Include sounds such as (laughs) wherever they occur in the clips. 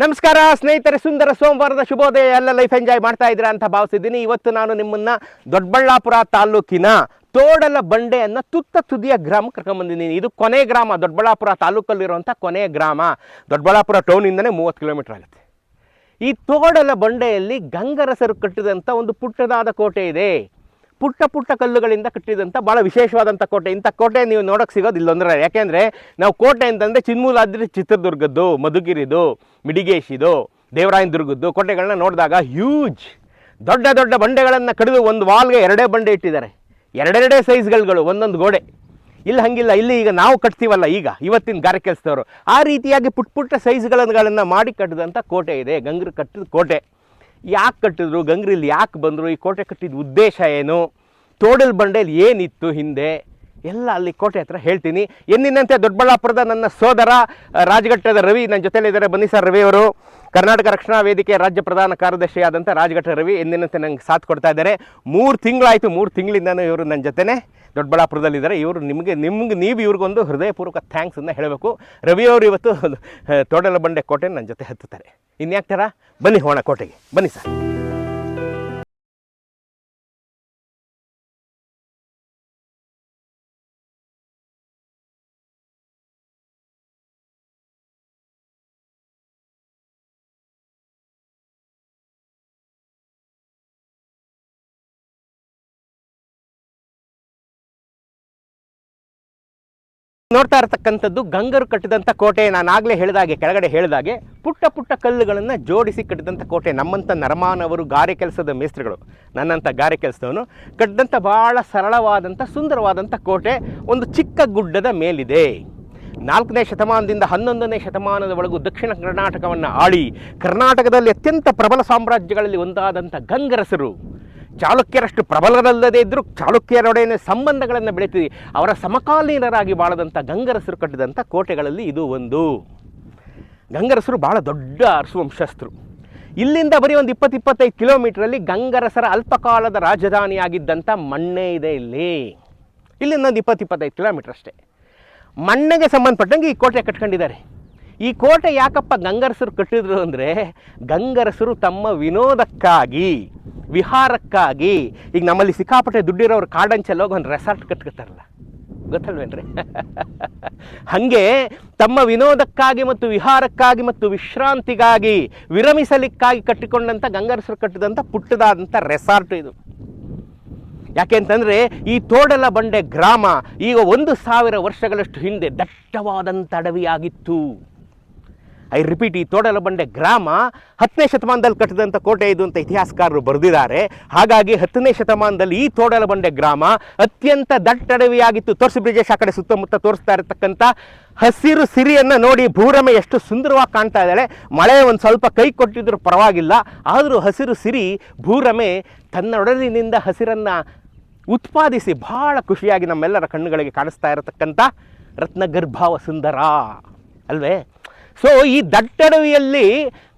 ನಮಸ್ಕಾರ, ಸ್ನೇಹಿತರೆ, ಸುಂದರ ಸೋಮವಾರದ ಶುಭೋದಯ. ಎಲ್ಲ ಲೈಫ್ ಎಂಜಾಯ್ ಮಾಡ್ತಾ ಇದ್ದೀರಾ ಅಂತ ಭಾವಿಸಿದ್ದೀನಿ. ಇವತ್ತು ನಾನು ನಿಮ್ಮನ್ನ ದೊಡ್ಡಬಳ್ಳಾಪುರ ತಾಲೂಕಿನ ತೋಡಲ ಬಂಡೆಯನ್ನ ತುತ್ತ ತುದಿಯ ಗ್ರಾಮ ಕರ್ಕೊಂಬಂದಿದ್ದೀನಿ ಇದು ಕೊನೆ ಗ್ರಾಮ ದೊಡ್ಡಬಳ್ಳಾಪುರ ತಾಲೂಕಲ್ಲಿರುವಂಥ ಕೊನೆ ಗ್ರಾಮ. ದೊಡ್ಡಬಳ್ಳಾಪುರ ಟೌನಿಂದನೇ ಮೂವತ್ತು ಕಿಲೋಮೀಟರ್ ಆಗುತ್ತೆ. ಈ ತೋಡಲ ಬಂಡೆಯಲ್ಲಿ ಗಂಗರಸರು ಕಟ್ಟಿದಂಥ ಒಂದು ಪುಟ್ಟದಾದ ಕೋಟೆ ಇದೆ. ಪುಟ್ಟ ಪುಟ್ಟ ಕಲ್ಲುಗಳಿಂದ ಕಟ್ಟಿದಂಥ ಭಾಳ ವಿಶೇಷವಾದಂಥ ಕೋಟೆ. ಇಂಥ ಕೋಟೆ ನೀವು ನೋಡೋಕೆ ಸಿಗೋದು ಇಲ್ಲೊಂದ್ರೆ ಯಾಕೆಂದರೆ ನಾವು ಕೋಟೆ ಅಂತಂದರೆ ಚಿನ್ಮೂಲಾದ್ರಿ ಚಿತ್ರದುರ್ಗದ್ದು, ಮಧುಗಿರಿದು, ಮಿಡಿಗೇಶಿದು ದೇವರಾಯನ ದುರ್ಗದ್ದು ಕೋಟೆಗಳನ್ನ ನೋಡಿದಾಗ ಹ್ಯೂಜ್ ದೊಡ್ಡ ದೊಡ್ಡ ಬಂಡೆಗಳನ್ನು ಕಡಿದು ಒಂದು ವಾಲ್ಗೆ ಎರಡೇ ಬಂಡೆ ಇಟ್ಟಿದ್ದಾರೆ. ಎರಡೆರಡೇ ಸೈಜ್ಗಳು ಒಂದೊಂದು ಗೋಡೆ. ಇಲ್ಲಿ, ಹಂಗಿಲ್ಲ. ಇಲ್ಲಿ ಈಗ ನಾವು ಕಟ್ತೀವಲ್ಲ ಈಗ, ಇವತ್ತಿನ ಗಾರೆ ಕೆಲಸದವರು ಆ ರೀತಿಯಾಗಿ ಪುಟ್ಟ ಪುಟ್ಟ ಸೈಜ್ಗಳನ್ನು ಮಾಡಿ ಕಟ್ಟಿದಂಥ ಕೋಟೆ ಇದೆ. ಗಂಗರು ಕಟ್ಟಿದ ಕೋಟೆ. ಯಾಕೆ ಕಟ್ಟಿದ್ರು ಗಂಗ್ರಿಲ್ಲಿ ಯಾಕೆ ಬಂದರು, ಈ ಕೋಟೆ ಕಟ್ಟಿದ ಉದ್ದೇಶ ಏನು, ತೋಡಲ್ ಬಂಡೆಯಲ್ಲಿ ಏನಿತ್ತು ಹಿಂದೆ, ಎಲ್ಲ ಅಲ್ಲಿ ಕೋಟೆ ಹತ್ರ ಹೇಳ್ತೀನಿ. ಎಂದಿನಂತೆ ದೊಡ್ಡಬಳ್ಳಾಪುರದ ನನ್ನ ಸೋದರ ರಾಜಘಟ್ಟದ ರವಿ ನನ್ನ ಜೊತೆಲಿದ್ದಾರೆ ಬನ್ನಿ ಸರ್ ರವಿ ಅವರು. ಕರ್ನಾಟಕ ರಕ್ಷಣಾ ವೇದಿಕೆ ರಾಜ್ಯ ಪ್ರಧಾನ ಕಾರ್ಯದರ್ಶಿ ಆದಂಥ ರಾಜಘಟ್ಟ ರವಿ ಎಂದಿನಂತೆ ನಂಗೆ ಸಾಥ್ ಕೊಡ್ತಾ ಇದ್ದಾರೆ. ಮೂರು ತಿಂಗಳಾಯಿತು, ಮೂರು ತಿಂಗಳಿಂದನೂ ಇವರು ನನ್ನ ಜೊತೆನೇ. ದೊಡ್ಡಬಳ್ಳಾಪುರದಲ್ಲಿದ್ದಾರೆ. ಇವರು ನಿಮಗೆ, ನಿಮ್ಗೆ, ನೀವು ಇವ್ರಿಗೊಂದು ಹೃದಯಪೂರ್ವಕ ಅಂತ ಹೇಳಬೇಕು. ರವಿ ಅವರು ಇವತ್ತು ತೋಡಲ ಬಂಡೆ ಕೋಟೆ ನನ್ನ ಜೊತೆ ಹತ್ತುತ್ತಾರೆ. ಇನ್ಯಾಕ್ತಾರ ಬನ್ನಿ ಹೋಣ ಕೋಟೆಗೆ. ಬನ್ನಿ ಸರ್. ನೋಡ್ತಾ ಇರತಕ್ಕಂಥದ್ದು ಗಂಗರು ಕಟ್ಟಿದಂಥ ಕೋಟೆ. ನಾನು ಆಗಲೇ ಹೇಳಿದಾಗೆ ಕೆಳಗಡೆ ಹೇಳಿದಾಗೆ ಪುಟ್ಟ ಪುಟ್ಟ ಕಲ್ಲುಗಳನ್ನು ಜೋಡಿಸಿ ಕಟ್ಟಿದಂಥ ಕೋಟೆ. ನಮ್ಮಂಥ ನರಮಾನವರು ಗಾರೆ ಕೆಲಸದ ಮೇಸ್ತ್ರಿಗಳು, ನನ್ನಂಥ ಗಾರೆ ಕೆಲಸದವನು ಕಟ್ಟಿದಂಥ ಭಾಳ ಸರಳವಾದಂಥ, ಸುಂದರವಾದಂಥ ಕೋಟೆ ಒಂದು ಚಿಕ್ಕ ಗುಡ್ಡದ ಮೇಲಿದೆ. ನಾಲ್ಕನೇ ಶತಮಾನದಿಂದ ಹನ್ನೊಂದನೇ ಶತಮಾನದವರೆಗೂ ದಕ್ಷಿಣ ಕರ್ನಾಟಕವನ್ನು ಆಳಿ, ಕರ್ನಾಟಕದಲ್ಲಿ ಅತ್ಯಂತ ಪ್ರಬಲ ಸಾಮ್ರಾಜ್ಯಗಳಲ್ಲಿ ಒಂದಾದಂಥ ಗಂಗರಸರು. ಚಾಲುಕ್ಯರಷ್ಟು ಪ್ರಬಲರಲ್ಲದೇ ಇದ್ದರೂ ಚಾಲುಕ್ಯರೊಡನೆ ಸಂಬಂಧಗಳನ್ನು ಬೆಳೆಸಿ ಅವರ ಸಮಕಾಲೀನರಾಗಿ ಬಾಳದಂಥ ಗಂಗರಸರು ಕಟ್ಟಿದಂಥ ಕೋಟೆಗಳಲ್ಲಿ ಇದು ಒಂದು. ಗಂಗರಸರು ಭಾಳ ದೊಡ್ಡ ಅರಸುವಂಶಸ್ತ್ರು ಇಲ್ಲಿಂದ ಬರೀ ಒಂದು ಇಪ್ಪತ್ತು ಇಪ್ಪತ್ತೈದು ಕಿಲೋಮೀಟ್ರಲ್ಲಿ ಗಂಗರಸರ ಅಲ್ಪಕಾಲದ ರಾಜಧಾನಿಯಾಗಿದ್ದಂಥ ಮಣ್ಣೆ ಇದೆ ಇಲ್ಲಿ. ಇಲ್ಲಿಂದ ಒಂದು ಇಪ್ಪತ್ತು ಇಪ್ಪತ್ತೈದು ಕಿಲೋಮೀಟ್ರ್ ಅಷ್ಟೇ. ಮಣ್ಣೆಗೆ ಸಂಬಂಧಪಟ್ಟಂಗೆ ಈ ಕೋಟೆ ಕಟ್ಕೊಂಡಿದ್ದಾರೆ. ಈ ಕೋಟೆ ಯಾಕಪ್ಪ ಗಂಗರಸರು ಕಟ್ಟಿದ್ರು ಅಂದರೆ ಗಂಗರಸರು ತಮ್ಮ ವಿನೋದಕ್ಕಾಗಿ. ವಿಹಾರಕ್ಕಾಗಿ. ಈಗ ನಮ್ಮಲ್ಲಿ ಸಿಕ್ಕಾಪಟ್ಟೆ ದುಡ್ಡಿರೋರು ಕಾಡಂಚಲ್ಲಿ ಹೋಗಿ ಒಂದು ರೆಸಾರ್ಟ್ ಕಟ್ಕೊತಾರಲ್ಲ ಗೊತ್ತಲ್ವೇನ್ರಿ? (laughs) ಹಾಗೆ ತಮ್ಮ ವಿನೋದಕ್ಕಾಗಿ ಮತ್ತು ವಿಹಾರಕ್ಕಾಗಿ ಮತ್ತು ವಿಶ್ರಾಂತಿಗಾಗಿ ವಿರಮಿಸಲಿಕ್ಕಾಗಿ ಕಟ್ಟಿಕೊಂಡಂಥ ಗಂಗರಸರು ಕಟ್ಟಿದಂಥ ಪುಟ್ಟದಾದಂಥ ರೆಸಾರ್ಟ್ ಇದು. ಯಾಕೆ ಅಂತಂದರೆ ಈ ತೋಡಲ ಬಂಡೆ ಗ್ರಾಮ ಈಗ ಒಂದು ಸಾವಿರ ವರ್ಷಗಳಷ್ಟು ಹಿಂದೆ ದಟ್ಟವಾದಂಥ ಅಡವಿಯಾಗಿತ್ತು. ಐ ರಿಪೀಟ್, ಈ ತೋಡಲ ಬಂಡೆ ಗ್ರಾಮ ಹತ್ತನೇ ಶತಮಾನದಲ್ಲಿ ಕಟ್ಟಿದಂಥ ಕೋಟೆ ಇದು ಅಂತ ಇತಿಹಾಸಕಾರರು ಬರೆದಿದ್ದಾರೆ. ಹಾಗಾಗಿ ಹತ್ತನೇ ಶತಮಾನದಲ್ಲಿ ಈ ತೋಡಲ ಬಂಡೆ ಗ್ರಾಮ ಅತ್ಯಂತ ದಟ್ಟಡವಿಯಾಗಿತ್ತು. ತೋರಿಸಿ ಬ್ರಿಜೇಶ್ ಆ ಕಡೆ ಸುತ್ತಮುತ್ತ ತೋರಿಸ್ತಾ ಇರತಕ್ಕಂಥ ಹಸಿರು ಸಿರಿಯನ್ನು ನೋಡಿ ಭೂರಮೆ ಎಷ್ಟು ಸುಂದರವಾಗಿ ಕಾಣ್ತಾ ಇದ್ದಾಳೆ. ಮಳೆ ಒಂದು ಸ್ವಲ್ಪ ಕೈ ಕೊಟ್ಟಿದ್ರು ಪರವಾಗಿಲ್ಲ. ಆದರೂ ಹಸಿರು ಸಿರಿ ಭೂರಮೆ ತನ್ನೊಡಲಿನಿಂದ ಹಸಿರನ್ನು ಉತ್ಪಾದಿಸಿ ಬಹಳ ಖುಷಿಯಾಗಿ ನಮ್ಮೆಲ್ಲರ ಕಣ್ಣುಗಳಿಗೆ ಕಾಣಿಸ್ತಾ ಇರತಕ್ಕಂಥ ರತ್ನಗರ್ಭಾವ ಸುಂದರ ಅಲ್ವೇ? ಸೊ ಈ ದಟ್ಟಡವಿಯಲ್ಲಿ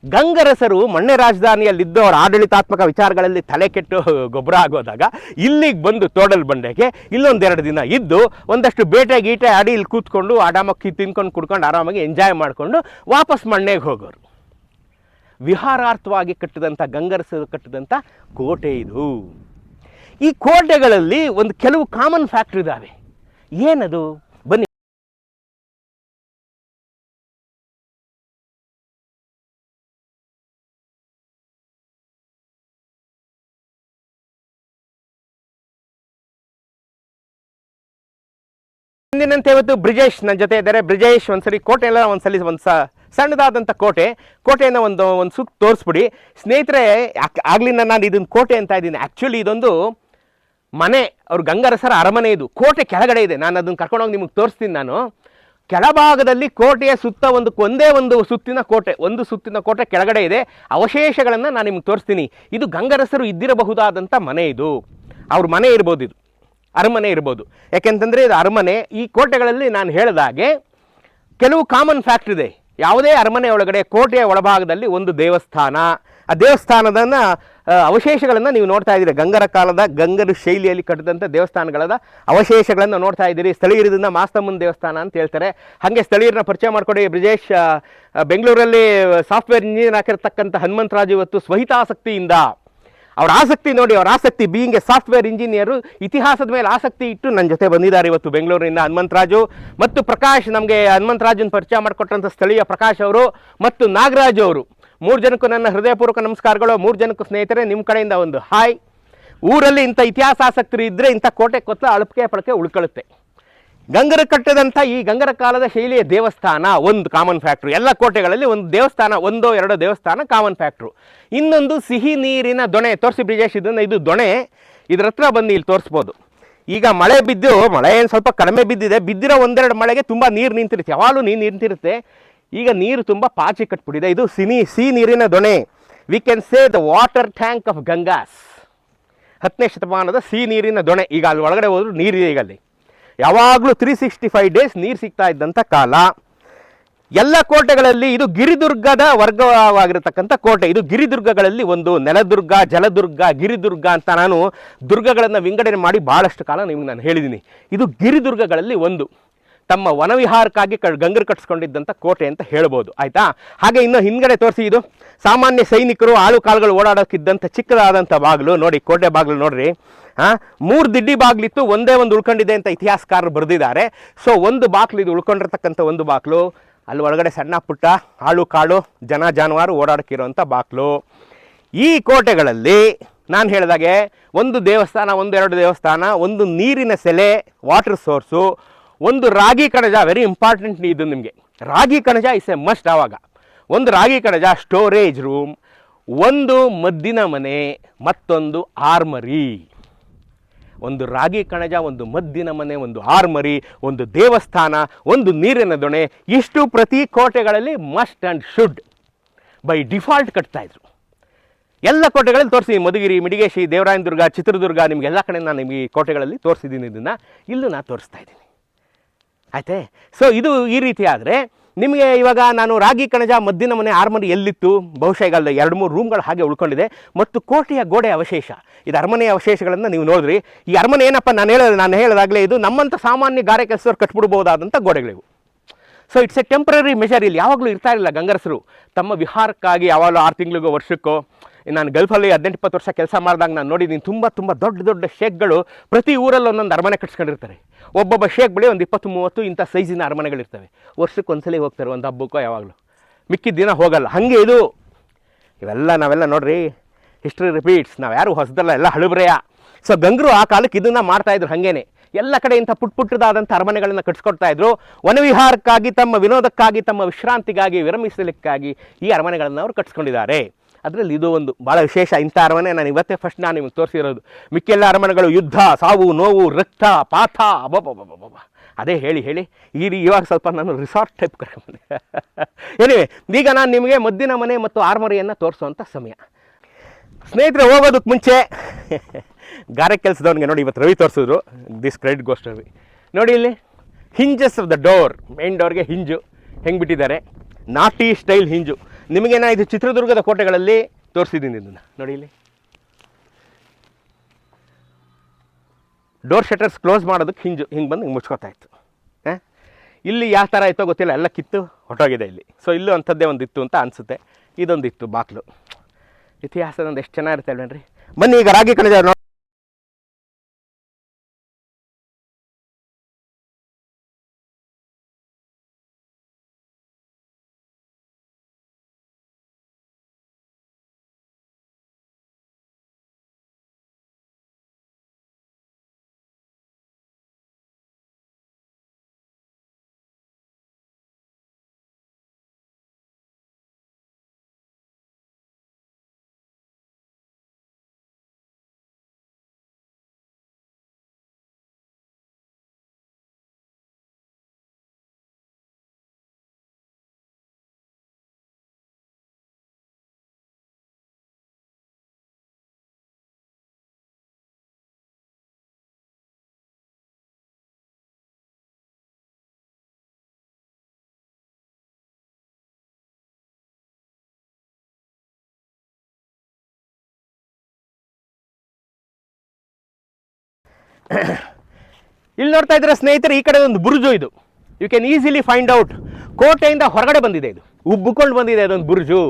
ಗಂಗರಸರು ಮಣ್ಣೆ ರಾಜಧಾನಿಯಲ್ಲಿದ್ದು ಅವರ ಆಡಳಿತಾತ್ಮಕ ವಿಚಾರಗಳಲ್ಲಿ ತಲೆ ಕೆಟ್ಟು ಗೊಬ್ಬರ ಆಗೋದಾಗ ಇಲ್ಲಿಗೆ ಬಂದು ತೋಡಲ್ ಬಂಡೆಗೆ ಇಲ್ಲೊಂದೆರಡು ದಿನ ಇದ್ದು ಒಂದಷ್ಟು ಬೇಟೆ ಗೀಟೆ ಆಡಿ ಇಲ್ಲಿ ಕೂತ್ಕೊಂಡು ಆಡಾಮಕ್ಕಿ ತಿನ್ಕೊಂಡು ಕುಡ್ಕೊಂಡು ಆರಾಮಾಗಿ ಎಂಜಾಯ್ ಮಾಡಿಕೊಂಡು ವಾಪಸ್ ಮಣ್ಣೆಗೆ ಹೋಗೋರು. ವಿಹಾರಾರ್ಥವಾಗಿ ಕಟ್ಟಿದಂಥ ಗಂಗರಸರು ಕಟ್ಟಿದಂಥ ಕೋಟೆ ಇದು. ಈ ಕೋಟೆಗಳಲ್ಲಿ ಒಂದು ಕೆಲವು ಕಾಮನ್ ಫ್ಯಾಕ್ಟ್ರಿ ಇದ್ದಾವೆ ಏನದು? ಇಂದಿನಂತೆ ಇವತ್ತು ಬ್ರಿಜೇಶ್ ನನ್ನ ಜೊತೆ ಇದ್ದಾರೆ. ಬ್ರಿಜೇಶ್ ಒಂದ್ಸರಿ ಕೋಟೆ ಎಲ್ಲ ಒಂದ್ಸಲಿ ಒಂದು ಸ ಸಣ್ಣದಾದಂಥ ಕೋಟೆ. ಕೋಟೆಯನ್ನು ಒಂದು ಒಂದು ಸುತ್ತ ತೋರಿಸ್ಬಿಡಿ. ಸ್ನೇಹಿತರೆ ಆಗಲಿ ಆಗ್ಲಿಂದ ನಾನು ಇದನ್ನು ಕೋಟೆ ಅಂತ ಇದ್ದೀನಿ. ಆ್ಯಕ್ಚುಲಿ ಇದೊಂದು ಮನೆ. ಅವ್ರ ಗಂಗರಸರ ಅರಮನೆ ಇದು. ಕೋಟೆ ಕೆಳಗಡೆ ಇದೆ. ನಾನು ಅದನ್ನು ಕರ್ಕೊಂಡೋಗಿ ನಿಮಗೆ ತೋರಿಸ್ತೀನಿ ನಾನು. ಕೆಳಭಾಗದಲ್ಲಿ ಕೋಟೆಯ ಸುತ್ತ ಒಂದು, ಒಂದೇ ಒಂದು ಸುತ್ತಿನ ಕೋಟೆ. ಒಂದು ಸುತ್ತಿನ ಕೋಟೆ ಕೆಳಗಡೆ ಇದೆ. ಅವಶೇಷಗಳನ್ನು ನಾನು ನಿಮ್ಗೆ ತೋರಿಸ್ತೀನಿ. ಇದು ಗಂಗರಸರು ಇದ್ದಿರಬಹುದಾದಂಥ ಮನೆ ಇದು. ಅವ್ರ ಮನೆ ಇರ್ಬೋದು ಇದು. ಅರಮನೆ ಇರ್ಬೋದು. ಯಾಕೆಂತಂದರೆ ಇದು ಅರಮನೆ. ಈ ಕೋಟೆಗಳಲ್ಲಿ ನಾನು ಹೇಳಿದಾಗೆ ಕೆಲವು ಕಾಮನ್ ಫ್ಯಾಕ್ಟ್ ಇದೆ. ಯಾವುದೇ ಅರಮನೆ ಒಳಗಡೆ, ಕೋಟೆಯ ಒಳಭಾಗದಲ್ಲಿ ಒಂದು ದೇವಸ್ಥಾನ. ಆ ದೇವಸ್ಥಾನದನ್ನ ಅವಶೇಷಗಳನ್ನು ನೀವು ನೋಡ್ತಾ ಇದ್ದೀರಿ. ಗಂಗರ ಕಾಲದ ಗಂಗರ ಶೈಲಿಯಲ್ಲಿ ಕಟ್ಟಿದಂಥ ದೇವಸ್ಥಾನಗಳದ ಅವಶೇಷಗಳನ್ನು ನೋಡ್ತಾ ಇದ್ದೀರಿ. ಸ್ಥಳೀಯರಿಂದ ಮಾಸ್ತಮ್ಮನ ದೇವಸ್ಥಾನ ಅಂತ ಹೇಳ್ತಾರೆ. ಹಾಗೆ ಸ್ಥಳೀಯರನ್ನ ಪರಿಚಯ ಮಾಡಿಕೊಡಿ. ಬ್ರಿಜೇಶ್ ಬೆಂಗಳೂರಲ್ಲಿ ಸಾಫ್ಟ್ವೇರ್ ಇಂಜಿನಿಯರ್ ಆಗಿರ್ತಕ್ಕಂಥ ಹನುಮಂತರಾಜು ಇವತ್ತು ಸ್ವಹಿತಾಸಕ್ತಿಯಿಂದ ಅವ್ರ ಆಸಕ್ತಿ ನೋಡಿ, ಅವ್ರ ಆಸಕ್ತಿ ಬೀಯಿಂಗ್ ಎ ಸಾಫ್ಟ್ವೇರ್ ಇಂಜಿನಿಯರು ಇತಿಹಾಸದ ಮೇಲೆ ಆಸಕ್ತಿ ಇಟ್ಟು ನನ್ನ ಜೊತೆ ಬಂದಿದ್ದಾರೆ ಇವತ್ತು ಬೆಂಗಳೂರಿನಿಂದ ಹನುಮಂತರಾಜು ಮತ್ತು ಪ್ರಕಾಶ್ ನಮಗೆ ಹನುಮಂತರಾಜನ್ ಪರಿಚಯ ಮಾಡಿಕೊಟ್ಟಂಥ ಸ್ಥಳೀಯ ಪ್ರಕಾಶ್ ಅವರು ಮತ್ತು ನಾಗರಾಜ್ ಅವರು. ಮೂರು ಜನಕ್ಕೂ ನನ್ನ ಹೃದಯಪೂರ್ವಕ ನಮಸ್ಕಾರಗಳು. ಮೂರು ಜನಕ್ಕೂ ಸ್ನೇಹಿತರೆ ನಿಮ್ಮ ಕಡೆಯಿಂದ ಒಂದು ಹಾಯ್ ಊರಲ್ಲಿ ಇಂಥ ಇತಿಹಾಸ ಆಸಕ್ತರು ಇದ್ದರೆ ಇಂಥ ಕೋಟೆ ಕೊತ್ತ ಅಳಪಕೆ ಪಳಕೆ ಉಳ್ಕೊಳ್ಳುತ್ತೆ. ಗಂಗರ ಕಟ್ಟದಂಥ ಈ ಗಂಗರ ಕಾಲದ ಶೈಲಿಯ ದೇವಸ್ಥಾನ, ಒಂದು ಕಾಮನ್ ಫ್ಯಾಕ್ಟ್ರು ಎಲ್ಲ ಕೋಟೆಗಳಲ್ಲಿ ಒಂದು ದೇವಸ್ಥಾನ, ಒಂದೋ ಎರಡೋ ದೇವಸ್ಥಾನ ಕಾಮನ್ ಫ್ಯಾಕ್ಟ್ರು ಇನ್ನೊಂದು ಸಿಹಿ ನೀರಿನ ದೊಣೆ. ತೋರಿಸಿ ಬ್ರಿಜೇಶ್ ಇದನ್ನು ಇದು ದೊಣೆ. ಇದ್ರ ಹತ್ರ ಬಂದು ಇಲ್ಲಿ ತೋರಿಸ್ಬೋದು. ಈಗ ಮಳೆ ಬಿದ್ದು, ಮಳೆ ಏನು ಸ್ವಲ್ಪ ಕಡಿಮೆ ಬಿದ್ದಿದೆ. ಬಿದ್ದಿರೋ ಒಂದೆರಡು ಮಳೆಗೆ ತುಂಬ ನೀರು ನಿಂತಿರುತ್ತೆ. ಯಾವಾಗಲೂ ನೀರು ನಿಂತಿರುತ್ತೆ. ಈಗ ನೀರು ತುಂಬ ಪಾಚಿ ಕಟ್ಬಿಟ್ಟಿದೆ. ಇದು ಸಿನಿ, ಸಿಹಿ ನೀರಿನ ದೊಣೆ. We can say the water tank of Gangas ಹತ್ತನೇ ಶತಮಾನದ ಸಿ ನೀರಿನ ದೊಣೆ. ಈಗ ಅಲ್ಲಿ ಒಳಗಡೆ ಹೋದ್ರು ನೀರಿದೆ ಈಗ ಅಲ್ಲಿ. ಯಾವಾಗಲೂ ತ್ರೀ ಸಿಕ್ಸ್ಟಿ ಫೈವ್ ಡೇಸ್ ನೀರು ಸಿಗ್ತಾ ಇದ್ದಂಥ ಕಾಲ. ಎಲ್ಲ ಕೋಟೆಗಳಲ್ಲಿ ಇದು ಗಿರಿದುರ್ಗದ ವರ್ಗವಾಗಿರತಕ್ಕಂಥ ಕೋಟೆ. ಇದು ಗಿರಿದುರ್ಗಗಳಲ್ಲಿ ಒಂದು ನೆಲದುರ್ಗ, ಜಲದುರ್ಗ, ಗಿರಿದುರ್ಗ ಅಂತ ನಾನು ದುರ್ಗಗಳನ್ನು ವಿಂಗಡಣೆ ಮಾಡಿ ಭಾಳಷ್ಟು ಕಾಲ ನಿಮ್ಗೆ ನಾನು ಹೇಳಿದ್ದೀನಿ ಇದು ಗಿರಿದುರ್ಗಗಳಲ್ಲಿ ಒಂದು. ತಮ್ಮ ವನವಿಹಾರಕ್ಕಾಗಿ ಗಂಗರು ಕಟ್ಸ್ಕೊಂಡಿದ್ದಂಥ ಕೋಟೆ ಅಂತ ಹೇಳ್ಬೋದು. ಆಯಿತಾ? ಹಾಗೆ ಇನ್ನು ಹಿಂದ್ಗಡೆ ತೋರಿಸಿ ಇದು. ಸಾಮಾನ್ಯ ಸೈನಿಕರು ಆಳು ಕಾಳುಗಳು ಓಡಾಡೋಕ್ಕಿದ್ದಂಥ ಚಿಕ್ಕದಾದಂಥ ಬಾಗಿಲು. ನೋಡಿ, ಕೋಟೆ ಬಾಗಿಲು ನೋಡ್ರಿ. ಹಾಂ, ಮೂರು ದಿಡ್ಡಿ ಬಾಗಿಲಿತ್ತು, ಒಂದೇ ಒಂದು ಉಳ್ಕೊಂಡಿದೆ ಅಂತ ಇತಿಹಾಸಕಾರರು ಬರೆದಿದ್ದಾರೆ. ಸೊ ಒಂದು ಬಾಗಿಲು ಇದು ಉಳ್ಕೊಂಡಿರ್ತಕ್ಕಂಥ ಒಂದು ಬಾಗಿಲು. ಅಲ್ಲಿ ಒಳಗಡೆ ಸಣ್ಣ ಪುಟ್ಟ ಆಳು ಕಾಳು, ಜನ ಜಾನುವಾರು ಓಡಾಡಕ್ಕಿರೋಂಥ ಬಾಗಿಲು. ಈ ಕೋಟೆಗಳಲ್ಲಿ ನಾನು ಹೇಳಿದಾಗೆ ಒಂದು ದೇವಸ್ಥಾನ, ಒಂದು ಎರಡು ದೇವಸ್ಥಾನ, ಒಂದು ನೀರಿನ ಸೆಲೆ ವಾಟರ್ ಸೋರ್ಸು ಒಂದು ರಾಗಿ ಕಣಜ ವೆರಿ ಇಂಪಾರ್ಟೆಂಟ್ ಇದು ನಿಮಗೆ. ರಾಗಿ ಕಣಜ ಇಸ್ ಎ ಮಸ್ಟ್ ಆವಾಗ. ಒಂದು ರಾಗಿ ಕಣಜ ಸ್ಟೋರೇಜ್ ರೂಮ್ ಒಂದು ಮದ್ದಿನ ಮನೆ, ಮತ್ತೊಂದು ಆರ್ಮರಿ ಒಂದು ರಾಗಿ ಕಣಜ, ಒಂದು ಮದ್ದಿನ ಮನೆ, ಒಂದು ಆರ್ಮರಿ ಒಂದು ದೇವಸ್ಥಾನ, ಒಂದು ನೀರಿನ ದೊಣೆ, ಇಷ್ಟು ಪ್ರತಿ ಕೋಟೆಗಳಲ್ಲಿ must and should by default ಕಟ್ತಾಯಿದ್ರು ಎಲ್ಲ ಕೋಟೆಗಳಲ್ಲಿ ತೋರಿಸಿ, ಮಧುಗಿರಿ, ಮಿಡಿಗೇಶಿ, ದೇವರಾಯನದುರ್ಗ, ಚಿತ್ರದುರ್ಗ, ನಿಮಗೆಲ್ಲ ಕಡೆ ನಾನು ನಿಮಗೆ ಈ ಕೋಟೆಗಳಲ್ಲಿ ತೋರಿಸಿದ್ದೀನಿ ಇದನ್ನು. ಇಲ್ಲೂ ನಾನು ತೋರಿಸ್ತಾ ಇದ್ದೀನಿ. ಆಯ್ತೆ? ಸೊ ಇದು ಈ ರೀತಿ ಆದರೆ ನಿಮಗೆ ಇವಾಗ ನಾನು ರಾಗಿ, ಕಣಜ, ಮದ್ದಿನ ಮನೆ ಅರಮನೆ ಎಲ್ಲಿತ್ತು? ಬಹುಶಃ ಈಗ ಎರಡು ಮೂರು ರೂಮ್ಗಳು ಹಾಗೆ ಉಳ್ಕೊಂಡಿದೆ. ಮತ್ತು ಕೋಟೆಯ ಗೋಡೆ ಅವಶೇಷ. ಇದು ಅರಮನೆಯ ಅವಶೇಷಗಳನ್ನು ನೀವು ನೋಡಿದ್ರಿ. ಈ ಅರಮನೆ ಏನಪ್ಪ ನಾನು ಹೇಳೋದು ನಾನು ಹೇಳೋದಾಗಲೇ ಇದು ನಮ್ಮಂಥ ಸಾಮಾನ್ಯ ಗಾರೆ ಕೆಲಸದವ್ರು ಕಟ್ಬಿಡ್ಬೋದಾದಂಥ ಗೋಡೆಗಳಿವು. So it's a temporary measure ಇಲ್ಲಿ ಯಾವಾಗಲೂ ಇರ್ತಾ ಇರಲಿಲ್ಲ ಗಂಗರಸರು. ತಮ್ಮ ವಿಹಾರಕ್ಕಾಗಿ ಯಾವಾಗಲೂ ಆರು ತಿಂಗಳಿಗೋ ವರ್ಷಕ್ಕೋ, ನಾನು ಗಲ್ಫಲ್ಲಿ ಹದಿನೆಂಟು, ಇಪ್ಪತ್ತು ವರ್ಷ ಕೆಲಸ ಮಾಡಿದಾಗ ನಾನು ನೋಡಿದ್ದೀನಿ, ತುಂಬ ತುಂಬ ದೊಡ್ಡ ದೊಡ್ಡ ಶೇಕ್ಗಳು ಪ್ರತಿ ಊರಲ್ಲಿ ಒಂದೊಂದು ಅರಮನೆ ಕಟ್ಸ್ಕೊಂಡಿರ್ತಾರೆ. ಒಬ್ಬೊಬ್ಬ ಶೇಕ್ ಬಳಿ ಒಂದು ಇಪ್ಪತ್ತು, ಮೂವತ್ತು ಇಂಥ ಸೈಜಿನ ಅರಮನೆಗಳಿರ್ತವೆ. ವರ್ಷಕ್ಕೆ ಒಂದ್ಸಲಿ ಹೋಗ್ತಾರೆ ಒಂದು ಹಬ್ಬಕ್ಕೋ ಯಾವಾಗಲೂ. ಮಿಕ್ಕಿದ ದಿನ ಹೋಗಲ್ಲ. ಹಾಗೆ ಇದು. ಇವೆಲ್ಲ ನಾವೆಲ್ಲ ನೋಡ್ರಿ. ಹಿಸ್ಟ್ರಿ ರಿಪೀಟ್ಸ್ ನಾವು ಯಾರು ಹೊಸದಲ್ಲ, ಎಲ್ಲ ಹಳುಬ್ರೆಯ. ಸೊ ಗಂಗರು ಆ ಕಾಲಕ್ಕೆ ಇದನ್ನು ಮಾಡ್ತಾಯಿದ್ರು ಹಾಗೇನೆ. ಎಲ್ಲ ಕಡೆ ಇಂಥ ಪುಟ್ ಪುಟ್ಟದಾದಂಥ ಅರಮನೆಗಳನ್ನು ಕಟ್ಸ್ಕೊಡ್ತಾ ಇದ್ರು. ವನವಿಹಾರಕ್ಕಾಗಿ ತಮ್ಮ ವಿನೋದಕ್ಕಾಗಿ, ತಮ್ಮ ವಿಶ್ರಾಂತಿಗಾಗಿ, ವಿರಮಿಸಲಿಕ್ಕಾಗಿ ಈ ಅರಮನೆಗಳನ್ನು ಅವರು ಕಟ್ಸ್ಕೊಂಡಿದ್ದಾರೆ. ಅದರಲ್ಲಿ ಇದು ಒಂದು ಭಾಳ ವಿಶೇಷ ಇಂಥ ಅರಮನೆ ನಾನು ಇವತ್ತೇ ಫಸ್ಟ್ ನಾನು ನಿಮಗೆ ತೋರಿಸಿರೋದು. ಮಿಕ್ಕೆಲ್ಲ ಅರಮನೆಗಳು ಯುದ್ಧ, ಸಾವು, ನೋವು, ರಕ್ತ, ಪಾಥ ಅಬ್ಬಬ್ಬಬ್ಬಬ್ಬ ಅದೇ ಹೇಳಿ ಹೇಳಿ. ಈ ಇವಾಗ ಸ್ವಲ್ಪ ನಾನು ರಿಸಾರ್ಟ್ ಟೈಪ್ ಕರ್ಕೊಂಡೆ ಏನಿವೆ ಈಗ ನಾನು ನಿಮಗೆ ಮದ್ದಿನ ಮನೆ ಮತ್ತು ಆರ್ಮರಿಯನ್ನು ತೋರಿಸುವಂಥ ಸಮಯ. ಸ್ನೇಹಿತರೆ ಹೋಗೋದಕ್ಕೆ ಮುಂಚೆ (laughs) ಗಾರೆ ಕೆಲಸದವ್ರಿಗೆ ನೋಡಿ ಇವತ್ತು ರವಿ ತೋರಿಸಿದ್ರು. This credit goes to Ravi. ನೋಡಿ ಇಲ್ಲಿ hinges of the door main ಡೋರ್ಗೆ hinge. ಹೆಂಗೆ ಬಿಟ್ಟಿದ್ದಾರೆ? ನಾಟಿ ಸ್ಟೈಲ್ ಹಿಂಜು. ನಿಮಗೇನ ಇದು ಚಿತ್ರದುರ್ಗದ ಕೋಟೆಗಳಲ್ಲಿ ತೋರಿಸಿದ್ದೀನಿ ಇದನ್ನು. ನೋಡಿ ಇಲ್ಲಿ. ಡೋರ್ ಶಟರ್ಸ್ ಕ್ಲೋಸ್ ಮಾಡೋದಕ್ಕೆ ಹಿಂಜು, ಹಿಂಗೆ ಬಂದು ಹಿಂಗೆ ಮುಚ್ಕೋತಾ ಇತ್ತು. ಇಲ್ಲಿ ಯಾವ ಥರ ಆಯಿತೋ ಗೊತ್ತಿಲ್ಲ, ಎಲ್ಲ ಕಿತ್ತು ಹೊಟ್ಟೋಗಿದೆ ಇಲ್ಲಿ. ಸೊ ಇಲ್ಲೂ ಅಂಥದ್ದೇ ಒಂದು ಇತ್ತು ಅಂತ ಅನಿಸುತ್ತೆ. ಇದೊಂದಿತ್ತು ಬಾಕ್ಲು ಇತಿಹಾಸದೊಂದು ಎಷ್ಟು ಚೆನ್ನಾಗಿರುತ್ತೆ ಅಲ್ವೇನ್ರಿ? ಬನ್ನಿ ಈಗ ರಾಗಿ ಕಣಜ (coughs) ಇಲ್ಲಿ ನೋಡ್ತಾ ಇದ್ರೆ ಸ್ನೇಹಿತರೆ, ಈ ಕಡೆ ಒಂದು ಬುರುಜು ಇದು. You can easily find out ಕೋಟೆಯಿಂದ ಹೊರಗಡೆ ಬಂದಿದೆ ಇದು. ಉಬ್ಬಿಕೊಂಡು ಬಂದಿದೆ ಅದೊಂದು ಬುರ್ಜು.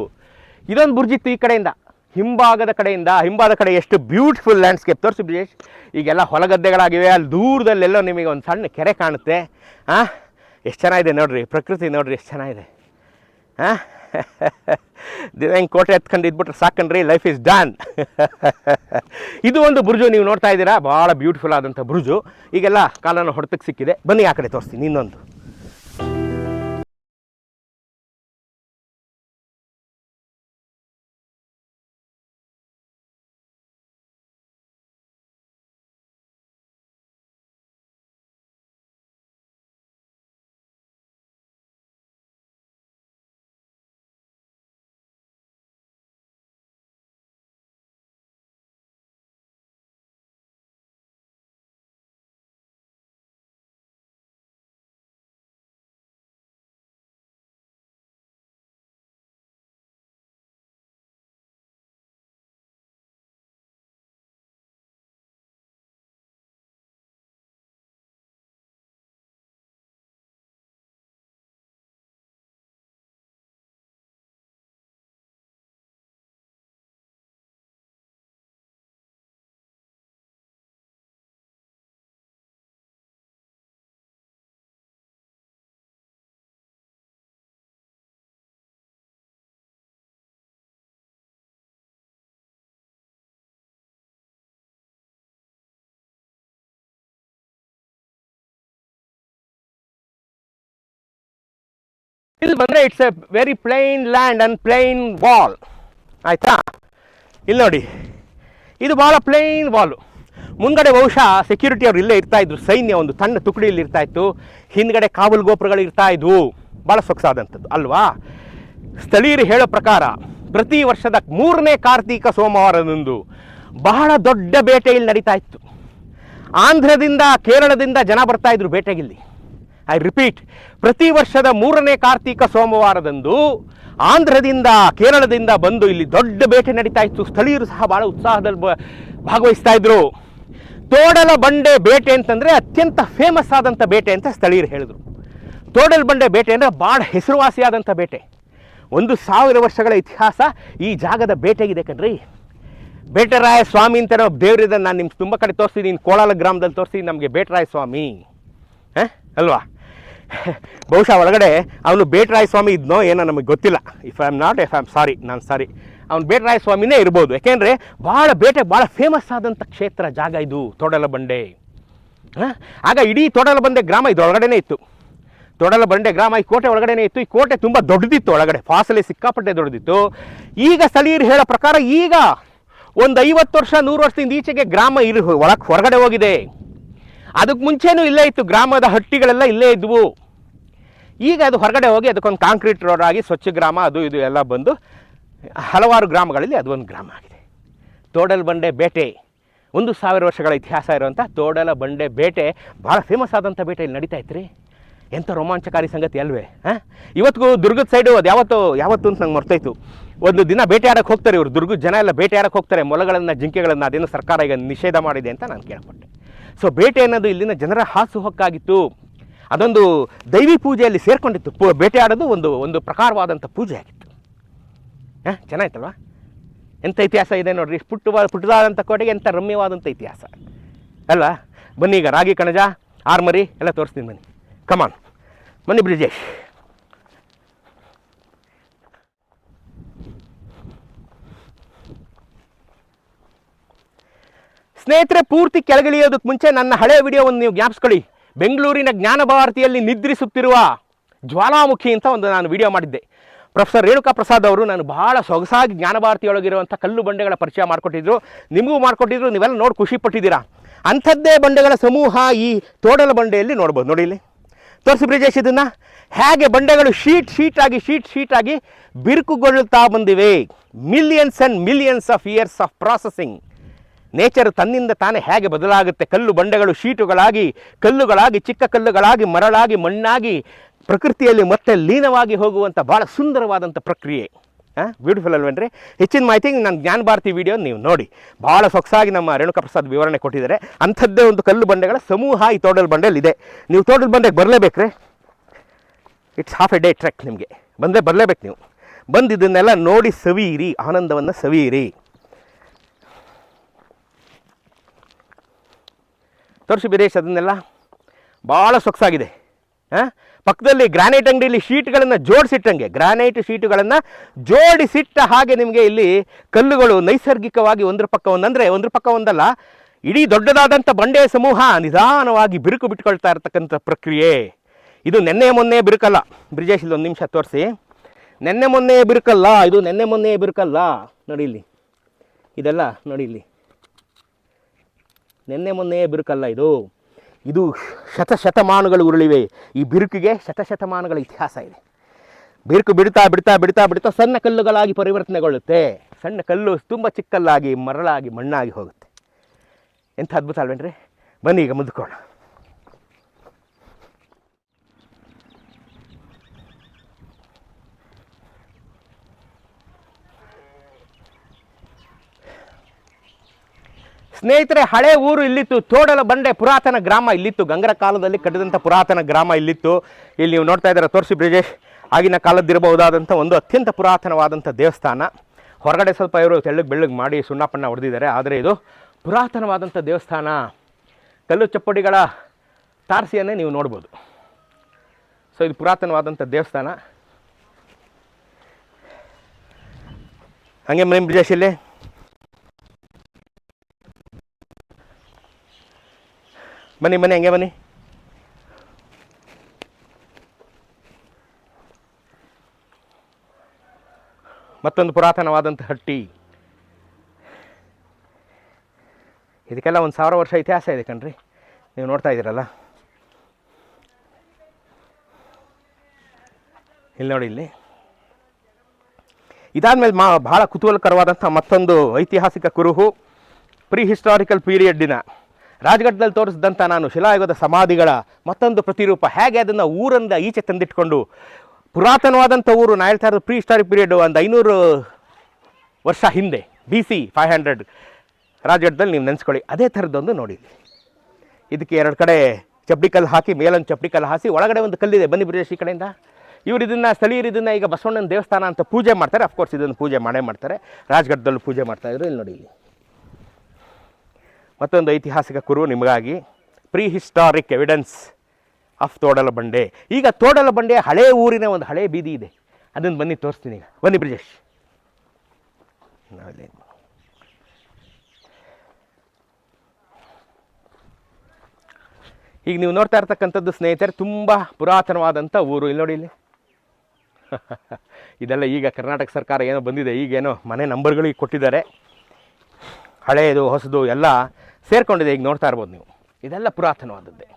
ಇದೊಂದು ಬುರ್ಜಿತ್ತು ಈ ಕಡೆಯಿಂದ. ಹಿಂಭಾಗದ ಕಡೆಯಿಂದ, ಹಿಂಭಾಗದ ಕಡೆ ಎಷ್ಟು ಬ್ಯೂಟಿಫುಲ್ ಲ್ಯಾಂಡ್ಸ್ಕೇಪ್ ತೋರಿಸಿ ಬ್ರಿಜೇಶ್, ಈಗೆಲ್ಲ ಹೊಲಗದ್ದೆಗಳಾಗಿವೆ, ಅಲ್ಲಿ ದೂರದಲ್ಲೆಲ್ಲೋ ನಿಮಗೆ ಒಂದು ಸಣ್ಣ ಕೆರೆ ಕಾಣುತ್ತೆ. ಹಾಂ ಎಷ್ಟು ಚೆನ್ನಾಗಿದೆ ನೋಡಿರಿ, ಪ್ರಕೃತಿ ನೋಡಿರಿ, ಎಷ್ಟು ಚೆನ್ನಾಗಿದೆ. ಹಾಂ (laughs) ಹಿಂಗೆ ಕೋಟೆ ಎತ್ಕೊಂಡು ಇದ್ಬಿಟ್ರೆ ಸಾಕನ್ರಿ ಲೈಫ್ ಇಸ್ ಡನ್ ಇದು ಒಂದು ಬುರ್ಜು, ನೀವು ನೋಡ್ತಾ ಇದ್ದೀರಾ, ಭಾಳ ಬ್ಯೂಟಿಫುಲ್ ಆದಂಥ ಬುರ್ಜು. ಈಗೆಲ್ಲ ಕಾಲನ ಹೊಡೆತಕ್ಕೆ ಸಿಕ್ಕಿದೆ. ಬನ್ನಿ ಆ ಕಡೆ ತೋರಿಸ್ತೀನಿ ಇನ್ನೊಂದು. ಇಲ್ಲಿ ಬಂದರೆ it's a very plain land and plain wall ಆಯಿತಾ? ಇಲ್ಲಿ ನೋಡಿ. ಇದು ಭಾಳ ಪ್ಲೈನ್ ವಾಲು ಮುಂದ್ಗಡೆ ಬಹುಶಃ ಸೆಕ್ಯೂರಿಟಿ ಅವರು ಇಲ್ಲೇ ಇರ್ತಾ ಇದ್ರು. ಸೈನ್ಯ ಒಂದು ತಣ್ಣ ತುಕಡಿ ಇಲ್ಲಿ ಇರ್ತಾ ಇತ್ತು. ಹಿಂದ್ಗಡೆ ಕಾವಲ್ ಗೋಪುರಗಳು ಇರ್ತಾ ಇದ್ವು. ಭಾಳ ಸೊಗಸಾದಂಥದ್ದು, ಅಲ್ವಾ? ಸ್ಥಳೀಯರು ಹೇಳೋ ಪ್ರಕಾರ ಪ್ರತಿ ವರ್ಷದ ಮೂರನೇ ಕಾರ್ತೀಕ ಸೋಮವಾರದಂದು ಬಹಳ ದೊಡ್ಡ ಬೇಟೆ ಇಲ್ಲಿ ನಡೀತಾ ಇತ್ತು. ಆಂಧ್ರದಿಂದ ಕೇರಳದಿಂದ ಜನ ಬರ್ತಾ ಇದ್ರು ಬೇಟೆಗಿಲ್ಲಿ. ಐ ರಿಪೀಟ್ ಪ್ರತಿ ವರ್ಷದ ಮೂರನೇ ಕಾರ್ತೀಕ ಸೋಮವಾರದಂದು ಆಂಧ್ರದಿಂದ, ಕೇರಳದಿಂದ ಬಂದು ಇಲ್ಲಿ ದೊಡ್ಡ ಬೇಟೆ ನಡೀತಾ ಇತ್ತು. ಸ್ಥಳೀಯರು ಸಹ ಬಹಳ ಉತ್ಸಾಹದಲ್ಲಿ ಭಾಗವಹಿಸ್ತಾ ಇದ್ರು. ತೋಡಲ ಬಂಡೆ ಬೇಟೆ ಅಂತಂದ್ರೆ ಅತ್ಯಂತ ಫೇಮಸ್ ಆದಂಥ ಬೇಟೆ ಅಂತ ಸ್ಥಳೀಯರು ಹೇಳಿದ್ರು. ತೋಡಲ ಬಂಡೆ ಬೇಟೆ ಅಂದರೆ ಭಾಳ ಹೆಸರುವಾಸಿಯಾದಂಥ ಬೇಟೆ. ಒಂದು ಸಾವಿರ ವರ್ಷಗಳ ಇತಿಹಾಸ ಈ ಜಾಗದ ಬೇಟೆಗಿದೆ ಕಣ್ರಿ. ಬೇಟರಾಯ ಸ್ವಾಮಿ ಅಂತ ದೇವರಿದ ನಾನು ನಿಮ್ಗೆ ತುಂಬ ಕಡೆ ತೋರಿಸ್ತೀನಿ ಕೋಳಾಲ ಗ್ರಾಮದಲ್ಲಿ ತೋರಿಸ್ತೀನಿ ನಮಗೆ ಬೇಟರಾಯ ಸ್ವಾಮಿ. ಹಾಂ? ಅಲ್ವಾ? (laughs) ಬಹುಶಃ ಒಳಗಡೆ ಅವನು ಬೇಟರಾಯ ಸ್ವಾಮಿ ಇದ್ನೋ ಏನೋ ನಮಗೆ ಗೊತ್ತಿಲ್ಲ. If I am not if I am sorry ನಾನು ಸಾರಿ ಅವ್ನು ಬೇಟರಾಯ ಸ್ವಾಮಿನೇ ಇರ್ಬೋದು. ಯಾಕೆಂದರೆ ಭಾಳ ಬೇಟೆ ಭಾಳ ಫೇಮಸ್ ಆದಂಥ ಕ್ಷೇತ್ರ ಜಾಗ ಇದು ತೊಡಲ ಬಂಡೆ ಆಗ ಇಡೀ ತೊಡಲ ಬಂಡೆ ಗ್ರಾಮ ಇದು ಒಳಗಡೆನೇ ಇತ್ತು. ತೊಡಲ ಬಂಡೆ ಗ್ರಾಮ ಈ ಕೋಟೆ ಒಳಗಡೆನೇ ಇತ್ತು. ಈ ಕೋಟೆ ತುಂಬ ದೊಡ್ಡದಿತ್ತು ಒಳಗಡೆ. ಫಾಸಲೆ ಸಿಕ್ಕಾಪಟ್ಟೆ ದೊಡ್ಡದಿತ್ತು. ಈಗ ಸ್ಥಳೀಯರು ಹೇಳೋ ಪ್ರಕಾರ ಈಗ ಒಂದು ಐವತ್ತು ವರ್ಷ, ನೂರು ವರ್ಷದಿಂದ ಈಚೆಗೆ ಗ್ರಾಮ ಇರು, ಒಳಗೆ ಹೊರಗಡೆ ಹೋಗಿದೆ. ಅದಕ್ಕೆ ಮುಂಚೆನೂ ಇಲ್ಲೇ ಇತ್ತು. ಗ್ರಾಮದ ಹಟ್ಟಿಗಳೆಲ್ಲ ಇಲ್ಲೇ ಇದ್ವು. ಈಗ ಅದು ಹೊರಗಡೆ ಹೋಗಿ ಅದಕ್ಕೊಂದು ಕಾಂಕ್ರೀಟ್ ರೋಡ್ ಆಗಿ ಸ್ವಚ್ಛ ಗ್ರಾಮ ಅದು ಇದು ಎಲ್ಲ ಬಂದು ಹಲವಾರು ಗ್ರಾಮಗಳಲ್ಲಿ ಅದು ಒಂದು ಗ್ರಾಮ ಆಗಿದೆ. ತೋಡಲ ಬಂಡೆ ಬೇಟೆ, ಒಂದು ಸಾವಿರ ವರ್ಷಗಳ ಇತಿಹಾಸ ಇರುವಂಥ ತೋಡಲ ಬಂಡೆ ಬೇಟೆ ಭಾಳ ಫೇಮಸ್ ಆದಂಥ ಬೇಟೆ ಇಲ್ಲಿ ನಡೀತಾ ಇತ್ತು ರೀ ಎಂಥ ರೋಮಾಂಚಕಾರಿ ಸಂಗತಿ ಅಲ್ವೇ, ಹಾಂ? ಇವತ್ತಿಗೂ ದುರ್ಗದ ಸೈಡು ಅದು ಯಾವತ್ತು ಯಾವತ್ತು ಅಂತ ನಂಗೆ ಮರ್ತಾಯಿತು. ಒಂದು ದಿನ ಬೇಟೆ ಆಡಕ್ಕೆ ಹೋಗ್ತಾರೆ ಇವರು, ದುರ್ಗದ ಜನ ಎಲ್ಲ ಬೇಟೆಯಾಡಕ್ಕೆ ಹೋಗ್ತಾರೆ, ಮೊಲಗಳನ್ನು, ಜಿಂಕೆಗಳನ್ನು ಅದೇನೋ ಸರ್ಕಾರ ಈಗ ನಿಷೇಧ ಮಾಡಿದೆ ಅಂತ ನಾನು ಕೇಳ್ಪಟ್ಟೆ. ಸೊ ಬೇಟೆ ಅನ್ನೋದು ಇಲ್ಲಿನ ಜನರ ಹಾಸು ಹೊಕ್ಕಾಗಿತ್ತು. ಅದೊಂದು ದೈವಿ ಪೂಜೆಯಲ್ಲಿ ಸೇರ್ಕೊಂಡಿತ್ತು. ಪೂ ಬೇಟೆಯಾಡೋದು ಒಂದು ಒಂದು ಪ್ರಕಾರವಾದಂಥ ಪೂಜೆ ಆಗಿತ್ತು. ಹಾಂ, ಚೆನ್ನಾಯ್ತಲ್ವಾ? ಎಂಥ ಇತಿಹಾಸ ಇದೆ ನೋಡ್ರಿ. ಪುಟ್ಟವಾದ ಪುಟ್ಟದಾದಂಥ ಕೋಟೆಗೆ ಎಂಥ ರಮ್ಯವಾದಂಥ ಇತಿಹಾಸ. ಅಲ್ಲ ಬನ್ನಿ ಈಗ ರಾಗಿ, ಕಣಜ, ಆರ್ಮರಿ ಎಲ್ಲ ತೋರಿಸ್ತೀನಿ ಬನ್ನಿ. ಕಮಾನ್ ಬನ್ನಿ ಬ್ರಿಜೇಶ್. ಸ್ನೇಹಿತರೆ, ಪೂರ್ತಿ ಕೆಳಗಿಳಿಯೋದಕ್ಕೆ ಮುಂಚೆ ನನ್ನ ಹಳೆಯ ವಿಡಿಯೋವನ್ನು ನೀವು ಜ್ಞಾಪಿಸ್ಕೊಳ್ಳಿ. ಬೆಂಗಳೂರಿನ ಜ್ಞಾನ ಭಾರತಿಯಲ್ಲಿ ನಿದ್ರಿಸುತ್ತಿರುವ ಜ್ವಾಲಾಮುಖಿ ಅಂತ ಒಂದು ನಾನು ವಿಡಿಯೋ ಮಾಡಿದ್ದೆ. ಪ್ರೊಫೆಸರ್ ರೇಣುಕಾ ಪ್ರಸಾದ್ ಅವರು ನಾನು ಬಹಳ ಸೊಗಸಾಗಿ ಜ್ಞಾನ ಭಾರತಿಯೊಳಗಿರುವಂಥ ಕಲ್ಲು ಬಂಡೆಗಳ ಪರಿಚಯ ಮಾಡಿಕೊಟ್ಟಿದ್ರು. ನಿಮಗೂ ಮಾಡಿಕೊಟ್ಟಿದ್ರು, ನೀವೆಲ್ಲ ನೋಡಿ ಖುಷಿ ಪಟ್ಟಿದ್ದೀರಾ? ಅಂಥದ್ದೇ ಬಂಡೆಗಳ ಸಮೂಹ ಈ ತೋಡಲ ಬಂಡೆಯಲ್ಲಿ ನೋಡ್ಬೋದು. ನೋಡಿ ಇಲ್ಲಿ. ತೋರಿಸಿ ಬ್ರಿಜೇಶ್ ಇದನ್ನು. ಹೇಗೆ ಬಂಡೆಗಳು ಶೀಟ್ ಶೀಟ್ ಆಗಿ, ಶೀಟ್ ಶೀಟ್ ಆಗಿ ಬಿರುಕುಗೊಳ್ಳುತ್ತಾ ಬಂದಿವೆ. Millions and millions of years of processing nature ತನ್ನಿಂದ ತಾನೇ ಹೇಗೆ ಬದಲಾಗುತ್ತೆ? ಕಲ್ಲು ಬಂಡೆಗಳು ಶೀಟುಗಳಾಗಿ, ಕಲ್ಲುಗಳಾಗಿ, ಚಿಕ್ಕ ಕಲ್ಲುಗಳಾಗಿ, ಮರಳಾಗಿ, ಮಣ್ಣಾಗಿ, ಪ್ರಕೃತಿಯಲ್ಲಿ ಮತ್ತೆ ಲೀನವಾಗಿ ಹೋಗುವಂಥ ಭಾಳ ಸುಂದರವಾದಂಥ ಪ್ರಕ್ರಿಯೆ. ಹಾಂ ಬ್ಯೂಟಿಫುಲ್ ಅಲ್ವೇನ್ರಿ? ಹೆಚ್ಚಿನ ಮಾಹಿತಿ ನನ್ನ ಜ್ಞಾನ ಭಾರತಿ ವಿಡಿಯೋ ನೀವು ನೋಡಿ. ಭಾಳ ಸೊಗಸಾಗಿ ನಮ್ಮ ರೇಣುಕಾ ಪ್ರಸಾದ್ ವಿವರಣೆ ಕೊಟ್ಟಿದ್ದಾರೆ. ಅಂಥದ್ದೇ ಒಂದು ಕಲ್ಲು ಬಂಡೆಗಳ ಸಮೂಹ ಈ ತೋಟದ ಬಂಡೆಯಲ್ಲಿ ಇದೆ. ನೀವು ತೋಟದ ಬಂಡೆಗೆ ಬರಲೇಬೇಕ್ರಿ. It's half a day trek ನಿಮಗೆ. ಬಂದರೆ ಬರಲೇಬೇಕು ನೀವು. ಬಂದು ಇದನ್ನೆಲ್ಲ ನೋಡಿ ಸವಿಯಿರಿ, ಆನಂದವನ್ನು ಸವಿಯಿರಿ. ತೋರಿಸಿ ಬಿರೇಶ್ ಅದನ್ನೆಲ್ಲ. ಭಾಳ ಸೊಗಸಾಗಿದೆ ಹಾಂ? ಪಕ್ಕದಲ್ಲಿ ಗ್ರಾನೈಟ್ ಅಂಗಡಿಯಲ್ಲಿ ಶೀಟ್ಗಳನ್ನು ಜೋಡಿಸಿಟ್ಟಂಗೆ, ಗ್ರಾನೈಟ್ ಶೀಟುಗಳನ್ನು ಜೋಡಿಸಿಟ್ಟ ಹಾಗೆ ನಿಮಗೆ ಇಲ್ಲಿ ಕಲ್ಲುಗಳು ನೈಸರ್ಗಿಕವಾಗಿ ಒಂದ್ರ ಪಕ್ಕ ಒಂದಂದರೆ ಒಂದ್ರ ಪಕ್ಕ ಒಂದಲ್ಲ ಇಡೀ ದೊಡ್ಡದಾದಂಥ ಬಂಡೆಯ ಸಮೂಹ ನಿಧಾನವಾಗಿ ಬಿರುಕು ಬಿಟ್ಕೊಳ್ತಾ ಇರತಕ್ಕಂಥ ಪ್ರಕ್ರಿಯೆ. ಇದು ನೆನ್ನೆ ಮೊನ್ನೆ ಬಿರುಕಲ್ಲ. ಬ್ರಿಜೇಶ್ ಇಲ್ಲಿ ಒಂದು ನಿಮಿಷ ತೋರಿಸಿ. ನೆನ್ನೆ ಮೊನ್ನೆ ಬಿರುಕಲ್ಲ, ಇದು ನೆನ್ನೆ ಮೊನ್ನೆ ಬಿರುಕಲ್ಲ. ನೋಡಿ ಇಲ್ಲಿ. ಇದೆಲ್ಲ ನೋಡಿ ಇಲ್ಲಿ. ನೆನ್ನೆ ಮೊನ್ನೆಯೇ ಬಿರುಕಲ್ಲ ಇದು? ಇದು ಶತಶತಮಾನಗಳು ಉರುಳಿವೆ. ಈ ಬಿರುಕಿಗೆ ಶತಶತಮಾನಗಳ ಇತಿಹಾಸ ಇದೆ. ಬಿರುಕು ಬಿಡ್ತಾ ಬಿಡ್ತಾ ಬಿಡ್ತಾ ಬಿಡ್ತಾ ಸಣ್ಣ ಕಲ್ಲುಗಳಾಗಿ ಪರಿವರ್ತನೆಗೊಳ್ಳುತ್ತೆ. ಸಣ್ಣ ಕಲ್ಲು ತುಂಬ ಚಿಕ್ಕಲ್ಲಾಗಿ ಮರಳಾಗಿ ಮಣ್ಣಾಗಿ ಹೋಗುತ್ತೆ. ಎಂಥ ಅದ್ಭುತ ಅಲ್ವೇನ್ರಿ? ಬನ್ನಿ ಈಗ ಮುಂದ್ಕೋಣ ಸ್ನೇಹಿತರೆ, ಹಳೆ ಊರು ಇಲ್ಲಿತ್ತು. ತೋಡಲ ಬಂಡೆ ಪುರಾತನ ಗ್ರಾಮ ಇಲ್ಲಿತ್ತು. ಗಂಗರ ಕಾಲದಲ್ಲಿ ಕಟ್ಟಿದಂಥ ಪುರಾತನ ಗ್ರಾಮ ಇಲ್ಲಿತ್ತು. ಇಲ್ಲಿ ನೀವು ನೋಡ್ತಾ ಇದ್ದಾರೆ, ತೋರಿಸಿ ಬ್ರಿಜೇಶ್. ಆಗಿನ ಕಾಲದ್ದಿರಬಹುದಾದಂಥ ಒಂದು ಅತ್ಯಂತ ಪುರಾತನವಾದಂಥ ದೇವಸ್ಥಾನ. ಹೊರಗಡೆ ಸ್ವಲ್ಪ ಇವರು ತೆಳ್ಳಗೆ ಬೆಳ್ಳಗೆ ಮಾಡಿ ಸುಣ್ಣಪ್ಪಣ್ಣ ಹೊಡೆದಿದ್ದಾರೆ. ಆದರೆ ಇದು ಪುರಾತನವಾದಂಥ ದೇವಸ್ಥಾನ. ಕಲ್ಲು ಚಪ್ಪಡಿಗಳ ತಾರಸಿಯನ್ನೇ ನೀವು ನೋಡ್ಬೋದು. ಸೊ ಇದು ಪುರಾತನವಾದಂಥ ದೇವಸ್ಥಾನ. ಹಂಗೆ ಮನೆ ಬ್ರಿಜೇಶ್ ಇಲ್ಲಿ. ಬನ್ನಿ ಬನ್ನಿ, ಹಂಗೆ ಬನ್ನಿ. ಮತ್ತೊಂದು ಪುರಾತನವಾದಂಥ ಹಟ್ಟಿ. ಇದಕ್ಕೆಲ್ಲ ಒಂದು ಸಾವಿರ ವರ್ಷ ಇತಿಹಾಸ ಇದೆ ಕಣ್ರಿ. ನೀವು ನೋಡ್ತಾ ಇದ್ದೀರಲ್ಲ? ಇಲ್ಲಿ ನೋಡಿ ಇಲ್ಲಿ. ಇದಾದ್ಮೇಲೆ ಮಾ ಭಾಳ ಕುತೂಹಲಕರವಾದಂಥ ಮತ್ತೊಂದು ಐತಿಹಾಸಿಕ ಕುರುಹು ಪ್ರೀ ಹಿಸ್ಟಾರಿಕಲ್ ಪೀರಿಯಡ್ಡಿನ ರಾಜ್ಘಟ್ಟದಲ್ಲಿ ತೋರಿಸಿದಂಥ ನಾನು ಶಿಲಾಯುಗದ ಸಮಾಧಿಗಳ ಮತ್ತೊಂದು ಪ್ರತಿರೂಪ ಹೇಗೆ ಅದನ್ನು ಊರಿಂದ ಈಚೆ ತಂದಿಟ್ಕೊಂಡು ಪುರಾತನವಾದಂಥ ಊರು ನಾ ಹೇಳ್ತಾ ಪ್ರೀ ಹಿಸ್ಟಾರಿಕ್ ಪೀರಿಯಡ್ ಒಂದು ಐನೂರು ವರ್ಷ ಹಿಂದೆ ಬಿ ಸಿ ಫೈವ್ ಹಂಡ್ರೆಡ್ ರಾಜ್ಘಟ್ಟದಲ್ಲಿ ನೀವು ನೆನೆಸ್ಕೊಳ್ಳಿ. ಅದೇ ಥರದ್ದೊಂದು ನೋಡಿ ಇದಕ್ಕೆ ಎರಡು ಕಡೆ ಚಪ್ಪಡಿ ಕಲ್ಲು ಹಾಕಿ, ಮೇಲೊಂದು ಚಪ್ಪಡಿ ಕಲ್ಲು ಹಾಸಿ, ಒಳಗಡೆ ಒಂದು ಕಲ್ಲಿದೆ ಬನ್ನಿ ಬ್ರಿಜೇಶ್ ಈ ಕಡೆಯಿಂದ. ಇವರು ಇದನ್ನು ಸ್ಥಳೀಯರು ಇದನ್ನು ಈಗ ಬಸವಣ್ಣನ ದೇವಸ್ಥಾನ ಅಂತ ಪೂಜೆ ಮಾಡ್ತಾರೆ. ಅಫ್ಕೋರ್ಸ್ ಇದನ್ನು ಪೂಜೆ ಮಾಡೇ ಮಾಡ್ತಾರೆ. ರಾಜ್ಘಟ್ಟದಲ್ಲೂ ಪೂಜೆ ಮಾಡ್ತಾಯಿದ್ರು ಇಲ್ಲಿ ನೋಡಿ ಇಲ್ಲಿ. ಮತ್ತೊಂದು ಐತಿಹಾಸಿಕ ಕುರು ನಿಮಗಾಗಿ ಪ್ರೀ ಹಿಸ್ಟಾರಿಕ್ ಎವಿಡೆನ್ಸ್ ಆಫ್ ತೋಡಲ ಬಂಡೆ. ಈಗ ತೋಡಲ ಬಂಡೆ ಹಳೆ ಊರಿನ ಒಂದು ಹಳೆ ಬೀದಿ ಇದೆ. ಅದನ್ನು ಬನ್ನಿ ತೋರಿಸ್ತೀನಿ ಈಗ. ಬನ್ನಿ ಬ್ರಿಜೇಶ್. ಈಗ ನೀವು ನೋಡ್ತಾ ಇರ್ತಕ್ಕಂಥದ್ದು ಸ್ನೇಹಿತರೆ, ತುಂಬ ಪುರಾತನವಾದಂಥ ಊರು. ಇಲ್ಲಿ ನೋಡಿ ಇಲ್ಲಿ. (laughs) ಇದೆಲ್ಲ ಈಗ ಕರ್ನಾಟಕ ಸರ್ಕಾರ ಏನೋ ಬಂದಿದೆ. ಈಗೇನೋ ಮನೆ ನಂಬರ್ಗಳಿಗೆ ಕೊಟ್ಟಿದ್ದಾರೆ. ಹಳೆಯದು ಹೊಸದು ಎಲ್ಲ ಸೇರ್ಕೊಂಡಿದೆ, ಈಗ ನೋಡ್ತಾ ಇರ್ಬೋದು ನೀವು. ಇದೆಲ್ಲ ಪುರಾತನವಾದದ್ದೇ.